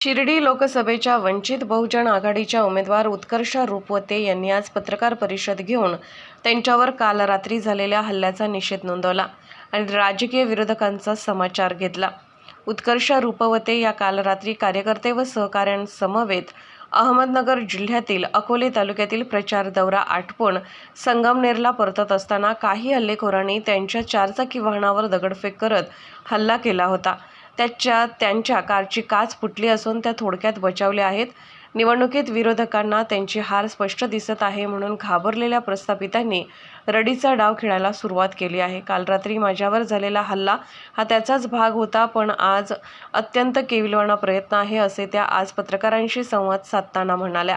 शिर्डी लोकसभेच्या वंचित बहुजन आघाडीच्या उमेदवार उत्कर्ष रूपवते यांनी आज पत्रकार परिषद घेऊन त्यांच्यावर काल रात्री झालेल्या हल्ल्याचा निषेध नोंदवला आणि राजकीय विरोधकांचा समाचार घेतला. उत्कर्ष रूपवते या काल रात्री कार्यकर्ते व सहकाऱ्यांसमवेत अहमदनगर जिल्ह्यातील अकोले तालुक्यातील प्रचार दौरा आटपून संगमनेरला परतत असताना काही हल्लेखोरांनी त्यांच्या चारचाकी वाहनावर दगडफेक करत हल्ला केला होता. त्याच्या त्यांच्या कारची काच फुटली असून त्या थोडक्यात बचावल्या आहेत. निवडणुकीत विरोधकांना त्यांची हार स्पष्ट दिसत आहे म्हणून घाबरलेल्या प्रस्थापितांनी रडीचा डाव खेळायला सुरुवात केली आहे. काल रात्री माझ्यावर झालेला हल्ला हा त्याचाच भाग होता पण आज अत्यंत केविलवाणा प्रयत्न आहे असे त्या आज पत्रकारांशी संवाद साधताना म्हणाल्या.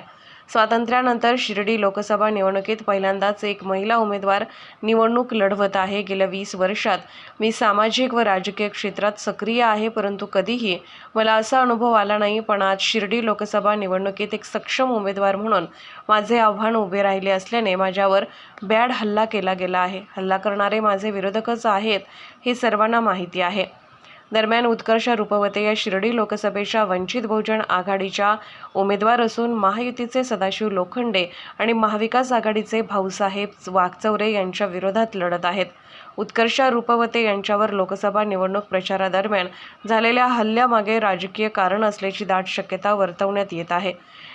स्वातंत्र्यानंतर शिर्डी लोकसभा निवडणुकीत पहिल्यांदाच एक महिला उमेदवार निवडणूक लढवत आहे. गेल्या वीस वर्षात मी सामाजिक व राजकीय क्षेत्रात सक्रिय आहे परंतु कधीही मला असा अनुभव आला नाही. पण आज शिर्डी लोकसभा निवडणुकीत एक सक्षम उमेदवार म्हणून माझे आव्हान उभे राहिले असल्याने माझ्यावर बॅड हल्ला केला गेला आहे. हल्ला करणारे माझे विरोधकच आहेत हे सर्वांना माहिती आहे. दरम्यान उत्कर्ष रूपवते या शिर्डी लोकसभेच्या वंचित बहुजन आघाडीच्या उमेदवार असून महायुतीचे सदाशिव लोखंडे आणि महाविकास आघाडीचे भाऊसाहेब वाघचौरे यांच्या विरोधात लढत आहेत. उत्कर्ष रूपवते यांच्यावर लोकसभा निवडणूक प्रचारादरम्यान झालेल्या हल्ल्यामागे राजकीय कारण असल्याची दाट शक्यता वर्तवण्यात येत आहे.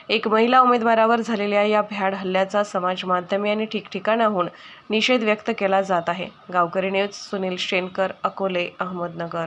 एक महिला उमेदवारावर झालेल्या या भ्याड हल्ल्याचा समाज माध्यमे आणि ठिकठिकाणाहून निषेध व्यक्त केला जात आहे. गावकरी न्यूज सुनील शेनकर अकोले अहमदनगर.